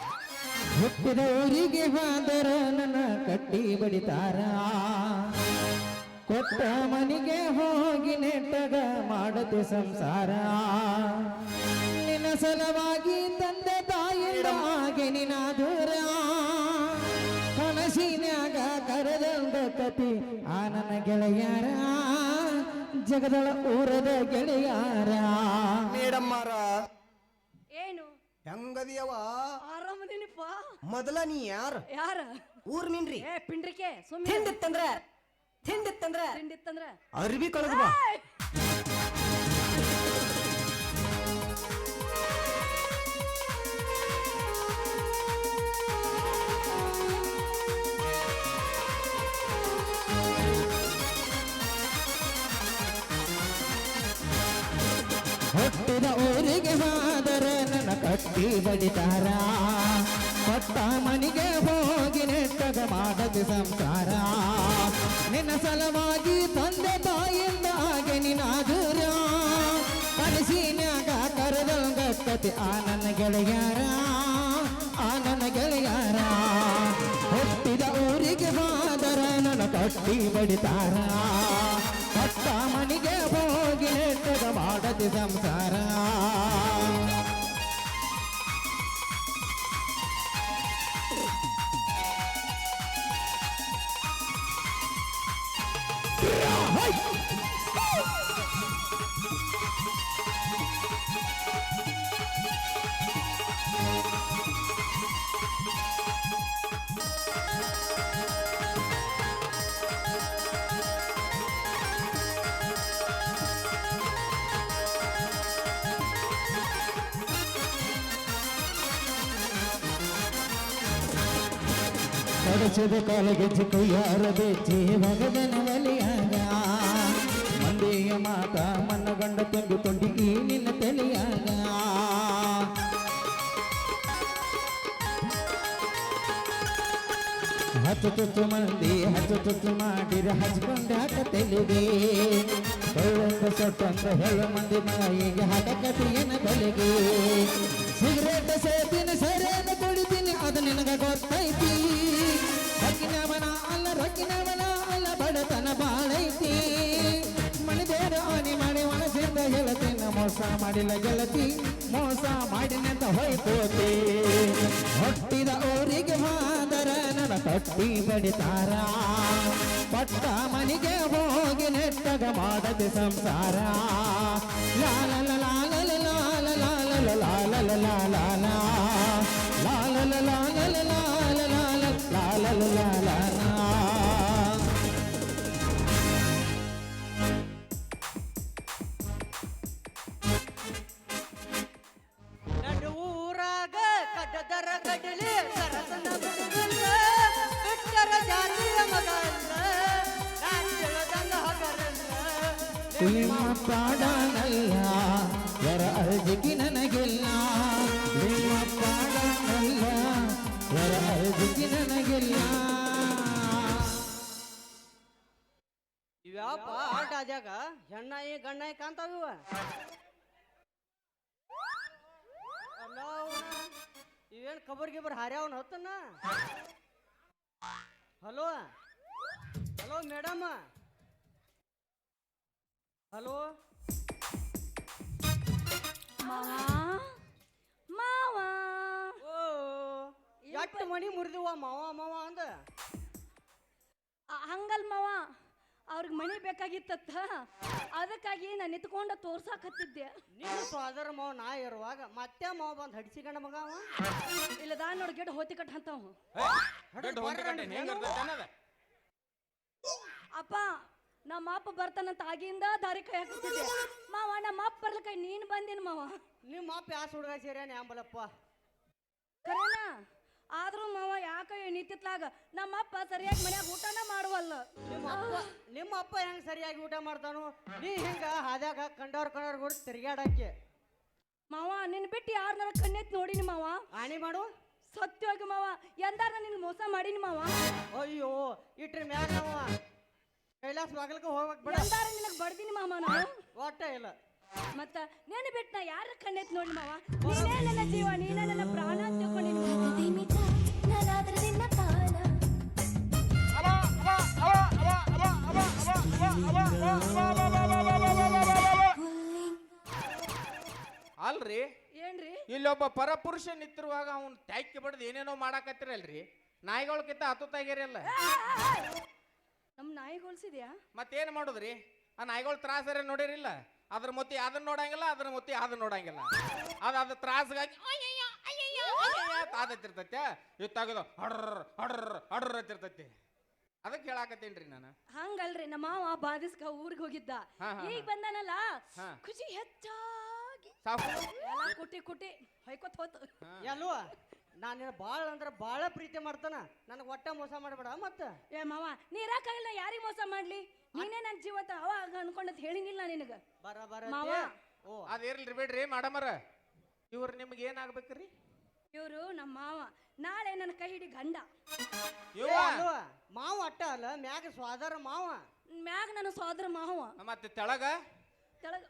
ಹುಟ್ಟಿದ ಊರಿಗೆ ಹೋದರ ನನ್ನ ಕಟ್ಟಿ ಬಡಿತಾರ. ಕೊಟ್ಟ ಮನೆಗೆ ಹೋಗಿ ನೆಟ್ಟದ ಮಾಡತೆ ಸಂಸಾರ. ನಿನ್ನ ಸಲವಾಗಿ ತಂದೆ ನಿನ್ನ ದೂರ ಕನಸಿನಾಗ ಕರೆದಂದ ಕತಿ ಆ ನನ್ನ ಗೆಳೆಯಾರ? ಜಗದಳ ಊರದ ಗೆಳೆಯಾರ? ಮೇಡಮ್ಮಾರ. ಏನು? ಹೆಂಗದಿಯವ? ಆರಾಮದಿನಿಪ್ಪ? ಮೊದಲ ನೀ ಯಾರ? ಯಾರ? ಊರ್ ನಿನ್ರಿ? ಏ ಪಿಂಡ್ರಿಕೆ ಸುಮ್ಮನೆ ತಿಂದಿತ್ತಂದ್ರ ತಿಂದಿತ್ತಂದ್ರ ತಿಂಡಿತ್ತಂದ್ರ? ಅರ್ಬಿ ಕಳೆದ ಕಟ್ಟಿ ಬಡಿತಾರ ಕೊಟ್ಟ ಮನೆಗೆ ಹೋಗಿ ನೆಟ್ಟಗ ಮಾಡದು ಸಂಸಾರ. ನಿನ್ನ ಸಲವಾಗಿ ತಂದೆ ತಾಯಿಂದ ಹಾಗೆ ನಿನ್ನ ದೂರ ಕನಸಿನ್ಯಾಗ ಕರೆದಂಗ ಆ ನನ್ನ ಗೆಳೆಯಾರ, ಆ ನನ್ನ ಗೆಳೆಯಾರ. ಹುಟ್ಟಿದ ಊರಿಗೆ ಹೋದರ ನನ್ನ ಕಟ್ಟಿ ಬಡಿತಾರ ಕೊಟ್ಟ ಮನೆಗೆ ಹೋಗಿ ನೆಟ್ಟಗ ಮಾಡದು ಸಂಸಾರ. ನಡೆಸಿದ ಕಾಲಗೆಜ್ಜಿ ಕುಯ್ಯಾರ ಬೆಚ್ಚಿ ಭಗದನ ಬಲಿಯಾಗ ಮಂದಿಯ ಮಾತ ಮನ್ನ ಗಂಡ ತಂದು ಕೊಂಡಿಗೆ ನಿನ್ನ ತಲೆಯಾಗ. ಹತ್ತು ತುತ್ತು ಮಂದಿ ಹಚ್ಚು ತುತ್ತು ಹಚ್ಕೊಂಡು ಹಚ್ಕೊಂಡ ತೆಲಿದೆ ಕಳ್ಳಂದ ಸೊಟ್ಟಂದ ಹೇಳು ಮಂದಿ ಬಾಯಿಗೆ ಹಠ ಕಟಿಯನ ಬಲಿಗೆ. ಸಿಗರೇಟ್ ಸೇತಿನ ಬೆಳಕಿನವನಾಲ ಬಡತನ ಬಾಳೈತಿ. ಮಣಿದೇರ ಆನಿ ಮಾಡಿ ಒಣಸಿದ್ದ ಗೆಳತಿನ ಮೋಸ ಮಾಡಿಲ್ಲ ಗೆಳತಿ, ಮೋಸ ಮಾಡಿನಂತ ಹೋಯ್ತೋತಿ. ಹೊಟ್ಟಿದ ಊರಿಗೆ ಮಾದರ, ನನ್ನ ತಟ್ಟಿ ಬಡಿತಾರ. ಪಟ್ಟ ಮನೆಗೆ ಹೋಗಿ ನೆಟ್ಟಗ ಮಾಡದೆ ಸಂಸಾರ. ಲಾಲ ಲಾಲ ಲಾಲ ಲಾಲ ಲಾಲ ಲಾಲ ಲಾಲ ನಿಮ್ಮ ಪಾಡನಲ್ಲ ಯರ ಅರ್ಜಿಗೆ ನನಗಿಲ್ಲ. ನಿಮ್ಮ ಪಾಡನಲ್ಲ ಯರ ಅರ್ಜಿಗೆ ನನಗಿಲ್ಲ. ಇವ್ಯಾಪ ಆಟ ಆದ್ಯಾಗ? ಹೆಣ್ಣಾಯಿ ಗಣ್ಣಾಯಿ ಕಾಂತಾವ ಇವ? ಅಲ್ಲ ಅವ್ನ, ಇವೇನ್ ಕಬರ್ ಗಿಬರ್ ಹಾರ್ಯಾವನ್ ಹೊತ್ತನ ಹಲೋ? Hello madam? ಹಲೋ? ಮಾವ ಮಾವ. ಓ ಎಟ್ಟು ಮಣಿ ಮುರಿದಿವ ಮಾವ ಮಾವ ಅಂದ? ಆ- ಹಂಗಲ್ ಮಾವ ಅವ್ರಿಗೆ ಮನಿ ಬೇಕಾಗಿತ್ತತ್ತ ಅದಕ್ಕಾಗಿ ನಾನು ನಿಂತ್ಕೊಂಡು ತೋರ್ಸಾಕತ್ತಿದ್ದೆ. ನೀನು ಅದರ ಮಾವ ನಾ ಇರುವಾಗ ಮತ್ತೆ ಮಾವ ಬಂದು ಹಡಿಸಿಕೊಂಡ ಮಗ ಅವ? ಇಲ್ಲದ ನೋಡಿ ಗಿಡ ಹೋತಿ ಕಟ್ ಅಂತಾವ? ಅಪ್ಪ ನಮ್ಮ ಅಪ್ಪ ಬರ್ತಾನಂತ ಆಗಿಂದ ದಾರಿ ಕೈ ಹಾಕಿದ್ದೆ ಮಾವ ನಮ್ಮ ಅಪ್ಪ ಕೈ ನೀನ್ ಬಂದಿನ ಮಾವ. ನಿಮ್ಮ ಅಪ್ಪ ಯಾವ ಹುಡುಗ ಸೇರ್ಯಾನ ಆಂಬಲಪ್ಪ ಕರೆನ? ಆದ್ರೂ ಮಾವ ಯಾಕ ನಿಂತಿತ್ಲಾಗ ನಮ್ಮ ಅಪ್ಪ ಸರಿಯಾಗಿ ಮನ್ಯಾಗ ಊಟನ ಮಾಡುವಲ್ಲ. ನಿಮ್ಮ ಅಪ್ಪ ನಿಮ್ಮ ಅಪ್ಪ ಹೆಂಗ್ ಸರಿಯಾಗಿ ಊಟ ಮಾಡ್ತಾನು ನೀ ಹಿಂಗ ಹಾದ್ಯಾಗ ಕಂಡವ್ರ ಕಂಡವ್ರ ಕೂಡ ತಿರ್ಗ್ಯಾಡಕ್ಕೆ. ಮಾವ ನಿನ್ ಬಿಟ್ಟು ಯಾರ್ನಾರ ಕಣ್ಣೆತ್ ನೋಡಿನಿ ಮಾವ? ಆಣಿ ಮಾಡು. ಸತ್ಯವಾಗಿ ಮಾವ ಎಂದಾರ ನಿನ್ ಮೋಸ ಮಾಡಿನಿ ಮಾವ? ಅಯ್ಯೋ ಇಟ್ರ ಮ್ಯಾಗ ನಾವ ಕೈಲಾಸ ಬಾಗಲಕ್ಕೆ ಹೋಗ್ಬೇಕು ಬಿಡ. ಎಲ್ಲಾರ ನಿನಗೆ ಮಾಮ ನಾನು. ಒಟ್ಟ ಇಲ್ಲ. ಮತ್ತ ನೇನು ಬಿಟ್ಟ ನಾ ಯಾರ ಕಣ್ಣೆತ್ ನೋಡಿ ಮಾವ? ನೀನೇ ನನ್ನ ಜೀವ ನೀನೇ ನನ್ನ ಪ್ರಾಣ ಅಂತ ತಿಳ್ಕೊಂಡಿನಿ ಅಲ್ರಿ? ಏನ್ರಿ? ಇಲ್ಲೊಬ್ಬ ಪರಪುರುಷ ನಿಂತಿರುವಾಗ ಅವ್ನು ಟ್ಯಾಕಿ ಬಡ್ದು ಏನೇನೋ ಮಾಡಾಕತ್ತಿರಲ್ರಿ? ನಾಯಿಗಳಕ್ಕಿಂತ ಹತ್ತು ತಾಗಿರಲ್ಲ. ನಮ್ ನಾಯಿ ಹೋಲ್ಸಿದ್ಯಾ? ಮತ್ತೇನ್ ಮಾಡುದ್ರಿ? ಆ ನಾಯಿಗಳ ತ್ರಾಸರ ನೋಡಿರಿಲ್ಲ. ಅದ್ರ ಮೊತ್ತಿ ಅದನ್ನ ನೋಡಂಗಿಲ್ಲ ಅದ್ರ ಮೊತ್ತಿ ಅದನ್ನ ನೋಡಂಗಿಲ್ಲ. ಅದ ಅದ ತ್ರಾಸಗಾಗಿ ತಾದತ್ತಿರ್ತೈತೆ ಇದು ತೆಗೆದು ಹಡ್ರ ಹಡ್ರ ಹಡ್ರ ಅತ್ತಿರ್ತೈತಿ ಅದಕ್ಕೆ ಹೇಳಾಕತ್ತೇನ್ರಿ ನಾನು. ಹಂಗಲ್ರಿ ನಮ್ಮ ಮಾವ ಬಾದಿಸ್ಕ ಊರಿಗೆ ಹೋಗಿದ್ದ. ಹಾ, ಹಾ, ಈಗ ಬಂದಾನಲ್ಲ ಹಾ. ಖುಷಿ ಹೆಚ್ಚಾಗಿ. ಸಾಕು. ಎಲ್ಲ ಕುಟಿ ಕುಟಿ ಹೊಯ್ಕೊತ್ ಹೋತು. ಎಲ್ಲೋ ನಾನು ಭಾಳ ಅಂದ್ರೆ ಭಾಳ ಪ್ರೀತಿ ಮಾಡ್ತಾನ. ನನಗೆ ಒಟ್ಟ ಮೋಸ ಮಾಡಬೇಡ ಮತ್ತೆ. ಏ ಮಾವ ನೀ ಇರಾಕಾಗಿಲ್ಲ ಯಾರಿಗೆ ಮೋಸ ಮಾಡ್ಲಿ? ನೀನೇ ನನ್ನ ಜೀವತ ಅವಾಗ ಅನ್ಕೊಂಡದ್ ಹೇಳಿನಿಲ್ಲ ನಿನಗ. ಬರ ಬರ ಮಾವ. ಓ. ಅದೇರ್ಲಿ ಇರ್ಲಿ ಬಿಡ್ರಿ ಮಾಡಮರ ಇವ್ರು ನಿಮ್ಗೆ ಏನಾಗ್ಬೇಕ್ರಿ? ಇವರು ನಮ್ಮ ಮಾವ. ನಾಳೆ ನನ್ನ ಕೈ ಹಿಡಿ ಗಂಡ. ಇವ ಮಾವ ಅಟ್ಟ ಅಲ್ಲ ಮ್ಯಾಗ ಸ್ವಾದರ ಮಾವ. ಮ್ಯಾಗ ನನ್ನ ಸ್ವಾದರ ಮಾವ. ಮತ್ತೆ ತೆಳಗ? ತೆಳಗ.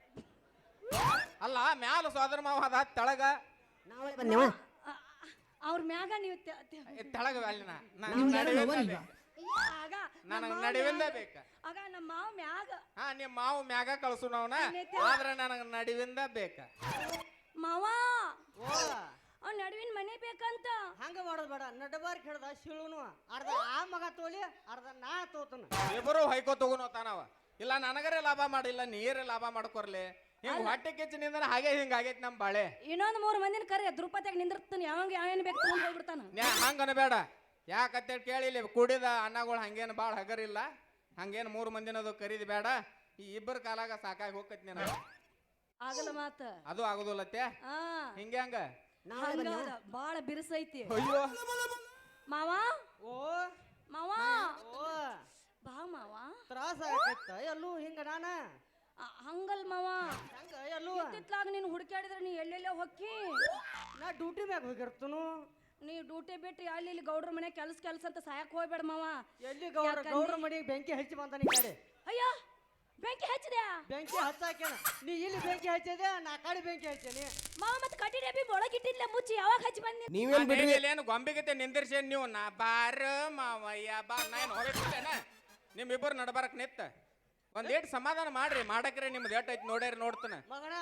ಅಲ್ಲ ಮ್ಯಾಲ ಸೋದರ ಮಾವ ಅದ ತೆಳಗ. ನಾವು ಬಂದೇವ ಅವ್ರ ಮ್ಯಾಗ ನೀವು ತೆ- ತೆಳಗ ಯಾರು? ಆಗ ನಮ್ಮ ನನಗೆ ಮಾವ ನಡಿವಿಂದ ಮ್ಯಾಗ- ಬೇಕ. ಆಗ ನಮ್ಮ ಮಾವ ಮ್ಯಾಗ ಹಾ ನಿಮ್ಮ ಮಾವ ಮ್ಯಾಗ ಕಳ್ಸು ನಾವ್ನ. ಏನೈತೆ? ಆದ್ರೆ ನನಗೆ ನಡಿವಿಂದ ಬೇಕ. ಮಾವ! ಓ. ಅವ್ನ ನಡುವಿನ ಮನೆ ಬೇಕಂತ. ಹಂಗ ಮಾಡೋದು ಬೇಡ ನಡಬಾರ್ಕ್ ಹಿಡ್ದ ಶಿಳುನು. ಅರ್ಧ ಆ ಮಗ ತೋಲಿ ಅರ್ಧ ನಾ ತೋತನ. ಇಬ್ಬರು ಹೈಕೋ ತಗೋನೋ ತಾನವ ಇಲ್ಲ ನನಗರೆ ಲಾಭ ಮಾಡಿಲ್ಲ ನೀರೇ ಲಾಭ ಮಾಡ್ಕೊರ್ಲಿ. ಹಿಂಗ್ ಹೊಟ್ಟೆ ಕಿಚ್ಚಿನಿಂದ ಹಾಗೆ ಹಿಂಗ ಆಗೈತಿ ನಮ್ ಬಾಳೆ. ಇನ್ನೊಂದ್ ಮೂರ್ ಮಂದಿನ ಕರೆ ದ್ರುಪತಿಯಾಗ ನಿಂದಿರ್ತಾನೆ ಯಾವಾಗ ಯಾ ಬೇಕು ತಗೊಂಡ್ ಹೋಗ್ಬಿಡ್ತಾನ. ನ್ಯಾ ಹಂಗ ಅನ್ಬೇಡ. ಯಾಕಂತೇಳಿ ಕೇಳಿ ಇಲ್ಲಿ ಕುಡಿದ ಅನ್ನಗಳು ಹಂಗೇನು ಬಾಳ ಹಗರಿಲ್ಲ ಹಂಗೇನು ಮೂರು ಮಂದಿನದು ಕರೀದಿ ಬೇಡ. ಈ ಇಬ್ಬರ ಕಾಲಾಗ ಸಾಕಾಗಿ ಹೋಗತ್ ನೀನು ಆಗಲ್ಲ ಮಾತ. ಅದು ಆಗುದಿಲ್ಲತ್ತೆ ಹಿಂಗೆ ಹಂಗ. ಹಂಗ ಬಾಳ ಬಿರುಸೈತಿ ಅಯ್ಯೋ. ಮಾವ? ಓ. ಮಾವ? ಓ. ಬಾ ಮಾವ. ತ್ರಾಸ ಆಗತ್ತ ಎಲ್ಲೂ ಹಿಂಗ ನಾನ? ಹಂಗಲ್ ಮಾವ. ಹಂಗ ಎಲ್ಲೂ ಇತ್ತಿತ್ಲಾಗ ನೀನು ಹುಡುಕ್ಯಾಡಿದ್ರೆ ನೀ ಎಲ್ಲೆಲ್ಲೋ ಹೊಕ್ಕಿ? ನಾ ಡ್ಯೂಟಿ ಮ್ಯಾಗ ಹೋಗಿರ್ತನು. ನೀ ಡ್ಯೂಟಿ ಬಿಟ್ಟು ಅಲ್ಲಿ ಇಲ್ಲಿ ಗೌಡ್ರ ಮನೆ ಕೆಲಸ ಕೆಲ್ಸ ಅಂತ ಸಾಯಕ್ ಹೋಗ್ಬೇಡ ಮಾವ. ಎಲ್ಲಿ ಗೌಡ್ರ ಯಾಕಂದ್ರೆ- ಗೌಡ್ರ ಮನೆಗೆ ಬೆಂಕಿ ಹಚ್ಚಿ ಬಂದ ಈ ಕಡೆ. ಅಯ್ಯ ಬೆಂಕಿ ಹಚ್ಚಿದ್ಯಾ? ಬೆಂಕಿ ಹಚ್ಚಾಕೇನ? ನೀ ಇಲ್ಲಿ ಬೆಂಕಿ ಹಚ್ಚಿದೆ ನಾ ಕಡೆ ಬೆಂಕಿ ಹಚ್ಚೇನಿ. ಮಾವ ಮತ್ತೆ ಕಟ್ಟಿ ಡಬ್ಬಿ ಒಳಗಿಟ್ಟಿಲ್ಲ ಮುಚ್ಚಿ? ಯಾವಾಗ ಹಚ್ಚಿ ಬಂದಿ? ನೀವೇನ್ ಬಿಡ್ರಿ? ಏನು ಗೊಂಬೆಗತೆ ನಿಂದಿರ್ಸೇನ್ ನೀವು? ನಾ ಬಾರ ಮಾವಯ್ಯ ಬಾ ನಾ ಏನು ಹೋಗಿರ್ತೇನ ನಿಮ್ಮಿಬ್ಬರು ನಡಬಾರಕ್ ನಿತ್ತ ಒಂದ್ ಏಟ್ ಸಮಾಧಾನ ಮಾಡ್ರಿ ಮಾಡಕ್ರೆ ನಿಮ್ದು ಏಟ್ ಐತಿ ನೋಡ್ಯಾರ ನೋಡ್ತಾನ. ಮಗನ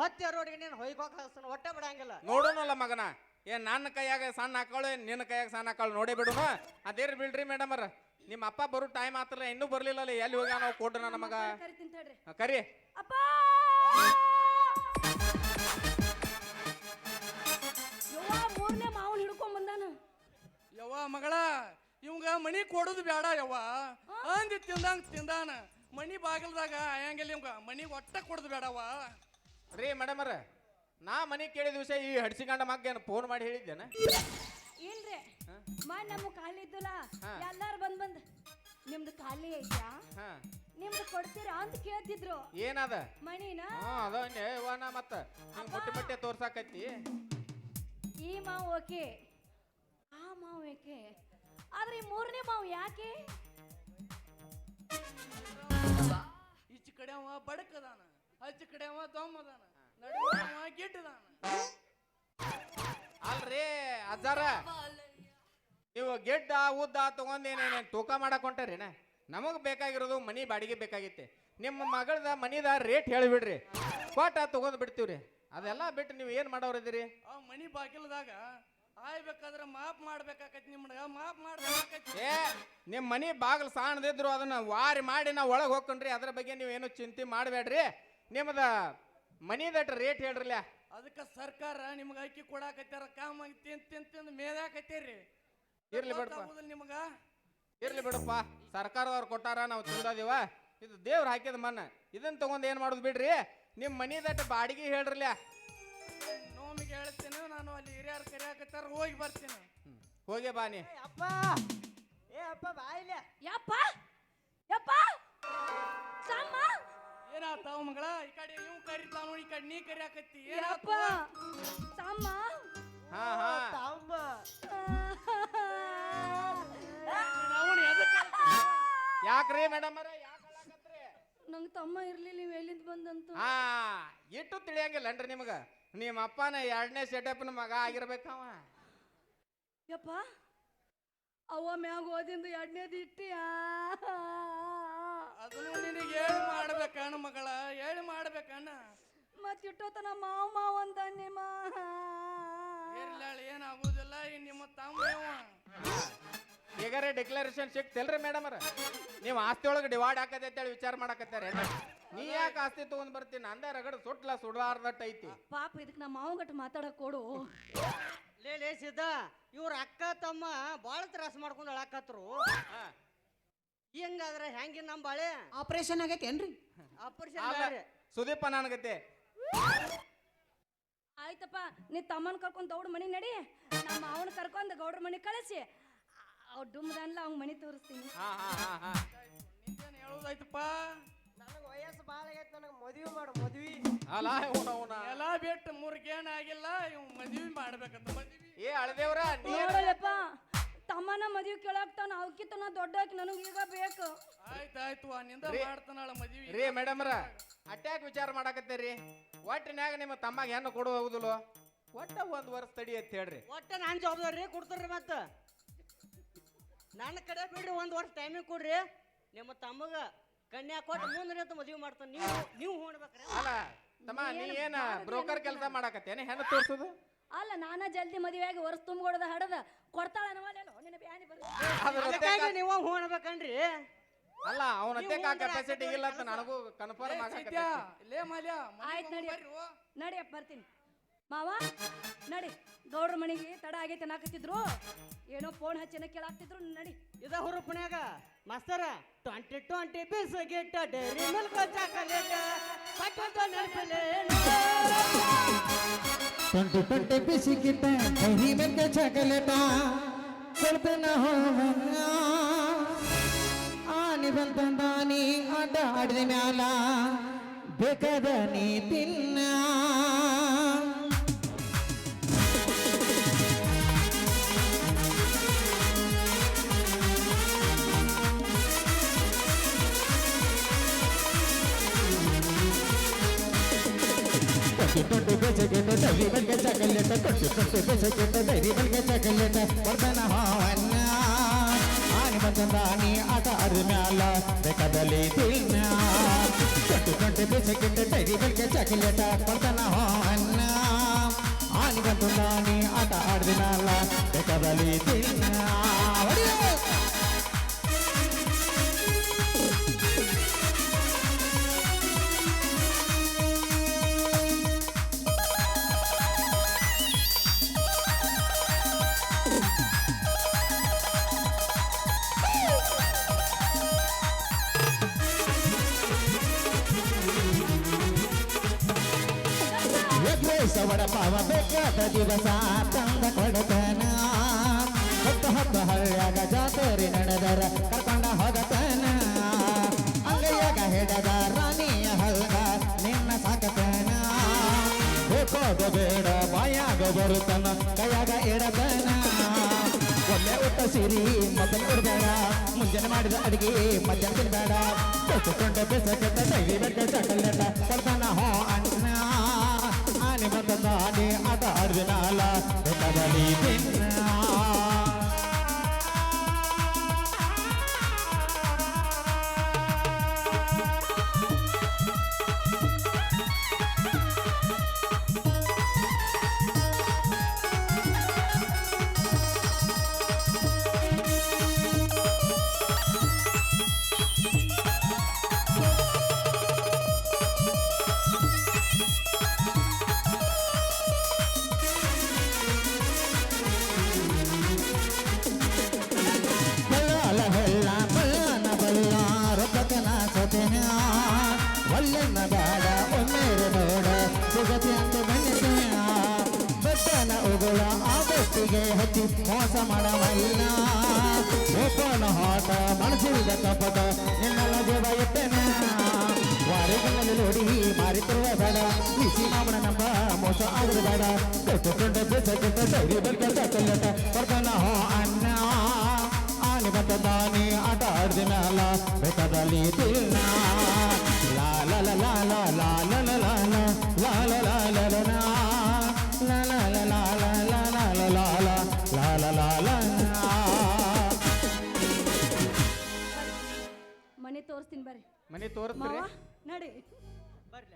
ಹೊತ್ತೆ ರೋಡ್ಗೆ ನೀನು ಹೊಯ್ಕೋಕ್ ಹಾಕ್ತಾನ ಹೊಟ್ಟೆ ಬಿಡಂಗಿಲ್ಲ. ನೋಡೋನಲ್ಲ ಮಗನ ಏನ್ ನನ್ನ ಕೈಯಾಗ ಸಣ್ಣ ಹಾಕೊಳ್ಳು ಏನ್ ನಿನ್ನ ಕೈಯಾಗ ಸಣ್ಣ ಹಾಕೊಳ್ಳು ನೋಡೇ ಬಿಡುನು ಅದೇ ಬಿಡ್ರಿ ಮೇಡಮ್ ಅವ್ರ. ನಿಮ್ಮ ಅಪ್ಪ ಬರೋ ಟೈಮ್ ಆತಲ್ಲ ಇನ್ನೂ ಬರ್ಲಿಲ್ಲಲ್ಲ ಎಲ್ಲಿ ಹೋಗ್ಯಾನ ನಾವು ಕೊಡ್ರಿ ನನ್ನ ಮಗ. ಹಾ, ಕರಿ. ಅಪ್ಪ! ಯವ್ವ ಮೂರನೇ ಮಾವನ್ ಹಿಡ್ಕೊಂಡ್ ಬಂದಾನ. ಯವ್ವ ಮಗಳ ಇವಾಗ ಮಣಿ ಕೊಡೋದು ಬೇಡ ಯವ್ವ. ಅಂದಿ ತಿಂದಂಗ ತಿಂದಾನ. ಮನಿ ಬಾಗಿಲ್ದಾಗ ಆಯಂಗಿಲ್ಲ ನಿಮ್ಗೆ ಮನಿ ಒಟ್ಟ ಕೊಡದು ಬೇಡವ ರೀ ಮೇಡಮ್ ಅರ ನಾ ಮನೆ ಕೇಳಿದ ವಿಷಯ ಈ ಹಡ್ಸಿಗಂಡ ಮಗ್ಗೇನು ಏನು ಫೋನ್ ಮಾಡಿ ಹೇಳಿದ್ದೇನೆ? ಇಲ್ರಿ ಮಾ ನಮ್ಮ ಖಾಲಿ ಇದ್ದಲ್ಲ. ಎಲ್ಲಾರು ಬಂದ್ ಬಂದ್ ನಿಮ್ದು ಖಾಲಿ ಐತಾ ಹಾ. ನಿಮ್ದು ಕೊಡ್ತೀರಾ? ಅಂತ ಕೇಳ್ತಿದ್ರು. ಏನದ? ಮಣಿನ ಹಾ ಅದ ಇವನ ಮತ್ತ ಹಿಂಗ್ ಮುಟ್ಟಿ ಮುಟ್ಟಿ ತೋರ್ಸಾಕೈತಿ ಈ ಮಾವು ಓಕೆ ಆ ಮಾವು ಏಕೆ? ಆದ್ರೆ ಈ ಮೂರನೇ ಮಾವು ಯಾಕೆ? ಈಚ ಕಡೆ ಅವ ಬಡಕ್ ಅದಾನ ಹಚ್ಚ ಕಡೆ ಅವ ದಮ್ ಅದಾನ ನಡುವೆ ಅವ ಗಿಡ್ ಅದಾನ ಅಲ್ರಿ ಅಜ್ಜಾರ ನೀವು ಗೆಡ್ಡ ಉದ್ದ ತಗೊಂಡ್ ಏನೇನೇನ್ ತೂಕ ಮಾಡಕ್ ಹೊಂಟಾರೇನ? ನಮಗ್ ಬೇಕಾಗಿರೋದು ಮನಿ ಬಾಡಿಗೆ ಬೇಕಾಗಿತ್ತೆ. ನಿಮ್ಮ ಮಗಳದ ಮನಿದ ರೇಟ್ ಹೇಳಿಬಿಡ್ರಿ. ಕೋಟ ತಗೊಂಡ್ ಬಿಡ್ತೀವ್ರಿ. ಅದೆಲ್ಲ ಬಿಟ್ಟು ನೀವು ಏನ್ ಮಾಡೋರಿದ್ದೀರಿ? ಆ ಮನಿ ಬಾಗಿಲ್ದಾಗ ಆಯ್ಬೇಕಾದ್ರ ಮಾಪ್ ಮಾಡ್ಬೇಕಾಕತಿ ನಿಮ್ಗ ಮಾಪ್ ಮಾಡ್ಬೇಕಾಕೈತಿ. ಏ ನಿಮ್ಮ ಮನಿ ಬಾಗಿಲು ಸಾಣದಿದ್ರು ಅದನ್ನ ವಾರಿ ಮಾಡಿ ನಾವು ಒಳಗೆ ಹೋಗ್ಕೊಂಡ್ರಿ ಅದ್ರ ಬಗ್ಗೆ ನೀವೇನು ಏನು ಚಿಂತೆ ಮಾಡಬೇಡ್ರಿ. ನಿಮ್ಮದ ಮನಿದಟ್ ರೇಟ್ ಹೇಳ್ರಲ್ಲ ಅದಕ್ಕೆ ಸರ್ಕಾರ ನಿಮ್ಗೆ ಅಕ್ಕಿ ಕೊಡಾಕತ್ಯಾರ ಕಾಮ ತಿಂದು ತಿಂದು ತಿಂದ್ ಮೇದಾಕತ್ತೀರಿ ಇರ್ಲಿ ಬಿಡಪ್ಪ. ನಿಮ್ಗ? ಇರ್ಲಿ ಬಿಡಪ್ಪ. ಸರ್ಕಾರದವ್ರು ಕೊಟ್ಟಾರ ನಾವು ತಿಂದದಿವ. ಇದು ದೇವ್ರು ಹಾಕಿದ ಮನ್ನ. ಇದನ್ನ ತಗೊಂಡ್ ಏನ್ ಮಾಡೋದು ಬಿಡ್ರಿ? ನಿಮ್ಮ ಮನಿದಟ್ ಬಾಡಿಗೆ ಹೇಳ್ರಲ್ಲ ನೋಮಿಗೆ ಹೇಳ್ತೇನೆ ನಾನು ಅಲ್ಲಿ ಹಿರಿಯರು ಕರಿಯಾಕತ್ತಾರ ಹೋಗಿ ಬರ್ತೀನಿ. ಹೋಗಿ ಬಾ ನೀ. ಏ ಅಪ್ಪ ಏ ಅಪ್ಪ ಬಾಯಿಲೆ ಯಪ್ಪ ಯಪ್ಪ. ಏನಾತ ಏನಾತಾವ ಮಗಳ? ಈ ಕಡೆ ಇವ್ ಕರಿತಾನು ಈ ಕಡೆ ನೀ ಕರಿಯಾಕತ್ತಿ. ಯಪ್ಪ. ಏನಾತ ಸಾಮ ಹಾ ಹಾ. ತಾಂಬ. ಅವನು ಎದಕ್ಕೆ ಯಾಕ್ರಿ ಮೇಡಮ್ ನಂಗೆ ತಮ್ಮ ಇರ್ಲಿ ನೀವು ಎಲ್ಲಿಂದ ಬಂದಂತ. ಹಾ ಇಟ್ಟು ತಿಳಿಯಂಗಿಲ್ಲನ್ರಿ ನಿಮಗೆ? ನಿಮ್ಮ ಅಪ್ಪನ ಎರಡನೇ ಸೆಟಪ್ನ ಮಗ ಆಗಿರ್ಬೇಕವ. ಯಪ್ಪ ಅವ್ವ ಮ್ಯಾಗ ಓದಿಂದ ಎರಡನೇದು ಇಟ್ಟಿಯ ಅದನ್ನು ನಿನಗೆ ಹೇಳಿ ಮಾಡ್ಬೇಕಣ್ಣ ಮಗಳ ಹೇಳಿ ಮಾಡ್ಬೇಕಣ್ಣ. ಮತ್ತೆ ಇಟ್ಟೋತನ ಮಾವ ಮಾವ ಅಂತ ನಿಮ್ಮ. ಇರ್ಲಾಳೆ ಏನಾಗುವುದಿಲ್ಲ ಇನ್ ನಿಮ್ಮ ತಮ್ಮ ಈಗಾರೆ ಡಿಕ್ಲರೇಷನ್ ಸಿಕ್ತಿಲ್ರಿ ಮೇಡಮರ ನೀವು ಆಸ್ತಿ ಒಳಗೆ ಡಿವೈಡ್ ಹಾಕತ್ತೆ ಅಂತೇಳಿ ವಿಚಾರ ಮಾಡಕತ್ತಾರೆ ನೀ ಯಾಕೆ ಆಸ್ತಿ ತಗೊಂಡ್ ಬರ್ತೀನಿ? ಅಂದ ರಗಡ ಸುಟ್ಲ ಸುಡಾರ್ದಟ್ ಐತಿ ಪಾಪ ಇದಕ್ಕೆ ನಮ್ಮ ಮಾವ ಗಟ್ಟು ಮಾತಾಡಕ್ ಕೊಡು. ಲೇ ಲೇ ಸಿದ್ದ ಇವ್ರ ಅಕ್ಕ ತಮ್ಮ ಬಾಳ ತ್ರಾಸ ಮಾಡ್ಕೊಂಡು ಅಳಾಕತ್ರು. ಹಿಂಗಾದ್ರೆ ಹೆಂಗಿ ನಮ್ಮ ಬಾಳೆ? ಆಪರೇಷನ್ ಆಗೈತೇನ್ರಿ ಆಪರೇಷನ್ ಸುದೀಪ ನನಗತ್ತೆ ಆಯ್ತಪ್ಪ ನೀ ತಮ್ಮನ ಕರ್ಕೊಂಡ್ ದೌಡ್ ಮನಿ ನಡಿ. ನಮ್ಮ ಮಾವನ ಕರ್ಕೊಂಡ್ ಗೌಡ್ರ ಮನಿ ಕಳಿಸಿ. ಅವ್ ಡುಮ್ದನ್ಲ ಅವ್ನ ಮನಿ ತೋರಿಸ್ತೀನಿ. ಹಾ ಹಾ ಹಾ ಹಾ. ನಿಂದೇನ್ ಹೇಳೋದಾಯ್ತಪ್ಪ? ಭಾಳ ನನಗೆ ಮದುವೆ ಮಾಡು ಮದ್ವಿ. ಅಲ್ಲ ಅವ್ನ ಅವ್ನ. ಎಲ್ಲ ಬಿಟ್ಟು ಮೂರ್ಗೇನ್ ಆಗಿಲ್ಲ ಇವ್ ಮದ್ವಿ ಮಾಡ್ಬೇಕಂತ ಮದ್ವಿ ಏ ಅಳದೇವ್ರ ನೀ ನೋಡಲ್ಲಪ್ಪ ತಮ್ಮನ ಮದ್ವಿ ಕೇಳಾಕ್ತಾನ ಅವಕ್ಕಿಂತ ದೊಡ್ಡ ನನಗೆ ಈಗ ಬೇಕು. ಆಯ್ತಾಯ್ತು ನಿಂದ ಮಾಡ್ತಾನಳ ಮದ್ವಿ. ರೀ ಮೇಡಮ್ರ ಅಟ್ಯಾಕ್ ವಿಚಾರ ಮಾಡಾಕತ್ತೀರಿ. ಒಟ್ಟಿನ್ಯಾಗ ನಿಮ್ಮ ತಮ್ಮಗೆ ಹೆಣ್ಣು ಕೊಡು ಹೋಗುದಿಲ್ಲ ಒಟ್ಟ ಒಂದ್ ವರ್ಷ ತಡಿ ಅಂತ ಹೇಳ್ರಿ. ಒಟ್ಟ ನಾನು ಜವಾಬ್ದಾರಿ ಕೊಡ್ತಾರ್ರಿ ಮತ್ತ. ನನ್ನ ಕಡೆ ಬಿಡ್ರಿ ಒಂದು ವರ್ಷ ಟೈಮಿಗೆ ಕೊಡ್ರಿ. ನಿಮ್ಮ ತಮ್ಮಗ ಕನ್ಯಾ ಕೊಟ್ಟು ಮುಂದೆ ನಿಂತು ಮದುವೆ ಮಾಡ್ತಾನೆ. ನೀವು ನೀವು ಹೋಗ್ಬೇಕ್ರಿ ಅಲ್ಲ ತಮ್ಮ ನೀ ಏನ ಬ್ರೋಕರ್ ಕೆಲಸ ಮಾಡಕತ್ತೇನೆ ಹೆಣ್ಣು ತೋರ್ಸೋದು? ಅಲ್ಲ ನಾನ ಜಲ್ದಿ ಮದುವೆ ಆಗಿ ವರ್ಷ ತುಂಬಿಕೊಡದ ಹಡದ. ಕೊಡ್ತಾಳ ಅನ್ನವಲ್ಲೇನೋ ನಿನ್ನ ಬ್ಯಾನಿ ಬರು ಅದ್ರ ಅದಕ್ಕಾಗಿ ನೀವು ಹೋಗ್ಬೇಕನ್ರಿ ಅಲ್ಲ ಅವನ ಆ ಕೆಪಾಸಿಟಿ ಇಲ್ಲ ಅಂತ ನನಗೂ ಕನ್ಫರ್ಮ್ ಆಗತ್ತೆ ಲೇ ಮಾಲ್ಯ ಆಯ್ತ್ ನಡಿ. ಬರ್ರಿ ನಡಿಯಪ್ಪ ಬರ್ತೀನಿ. ಮಾವ ನಡಿ. ಗೌಡ್ರ ಮನೆಗೆ ತಡ ಆಗೈತೆ ನಾಕತ್ತಿದ್ರು. ಏನೋ ಫೋನ್ ಹಚ್ಚಿನ ಕೇಳಾಕ್ತಿದ್ರು ನಡಿ. ಇದ ಹುರುಪನ್ಯಾಗ. ಮಾಸ್ತರ, twenty twenty biscuit dairy milk chocolate ಪಟ್ಟಂತ ನೆನಪಿಲೇನು ಟ್ವೆಂಟಿ ಟ್ವೆಂಟಿ ಬಿಸಿಕಿಟ್ಟ ಕಹಿ ಮೆಕ್ಕ ಚಾಕಲೇಟ ಕೊಡ್ತನ ಆನಿ ಬಂತಂದಾನಿ ಆಟ ಆಡಿದ ಮ್ಯಾಲ ಬೇಕಾದ ನೀ ತಿನ್ನ. కొట్టుకుంటూ బెసగెట దరివల్గా చగలేట కొట్టుకుంటూ బెసగెట దరివల్గా చగలేట వర్ధనమావన్న ఆని మంచందాని ఆట అరుమ్యాల కదలి తిన్న కొట్టుకుంటూ బెసగెట దరివల్గా చగలేట వర్ధనమావన్న ఆని మంచందాని ఆట అరుమ్యాల కదలి తిన్నా. ವಡಪಾವ ಬೇಕಾದ ದಿವಸ ತಂದ ಕೊಡತನ ಹತ್ತು ಹತ್ತು ಹಳ್ಳ್ಯಾಗ ಜಾತರಿ ನಡೆದರ ಕರ್ಕೊಂಡ ಹೋಗತನ ಅಂಗೈಯಾಗ ಹಿಡದ ರಾಣಿಯ ಹಲ್ಗ ನಿನ್ನ ಸಾಕತನ ಹೋಗೋದು ಬೇಡ ಬಾಯಾಗ ಬರುತ್ತನ ಕೈಯಾಗ ಇಡತನ ಒಳ್ಳೆ ಊಟ ಸಿರಿ ಮೊದಲು ಕೊಡಬೇಡ ಮುಂಜಾನೆ ಮಾಡಿದ ಅಡಿಗೆ ಮಧ್ಯಾಹ್ನ ತಿನ್ಬೇಡ ಕೊಟ್ಟುಕೊಂಡ ಬೆಸಕೆಟ್ಟ ಡೈರಿ ಬೆಟ್ಟ ಚಕಲೆಟ ಕೊಡ್ತಾನ ಹೋ కరుణాల ఒక బలి ಮಕ್ಕಳ ಆಗೋಷ್ಟಿಗೆ ಹಚ್ಚಿ ಮೋಸ ಮಾಡಮಲ್ಲ ಓಪನ ಹಾಟ ಮನಸ್ಸಿಲ್ಲದ ಕಪಟ ನಿನ್ನಲ್ಲ ದೇವ ಎತ್ತನ ವಾರಗಳಲ್ಲಿ ನೋಡಿ ಮಾರಿತಿರುವ ಬೇಡ ಬಿಸಿ ಮಾಮನ ನಂಬ ಮೋಸ ಆಗುದು ಬೇಡ ಕಟ್ಟುಕೊಂಡ ಬೆಸಗಿಂತ ಸರಿ ಬಲ್ಕಂತ ಕಲ್ಲಟ ಬರ್ತಾನ ಹೋ ಅನ್ನ ಆನೆ ಬಂದ ದಾನಿ ಆಟ ಆಡ್ದಿನಲ್ಲ ಬೆಟ್ಟದಲ್ಲಿ ತಿನ್ನ ಲಾಲ ಲಾಲ ಲಾಲ ಲಾಲ ಲಾಲ ಲಾಲ ತೋರಿಸ್ತೀನಿ ಬರ್ರಿ. ಮನೆ ತೋರಿಸ್ತೀರಿ? ನಡಿ. ಬರ್ಲ.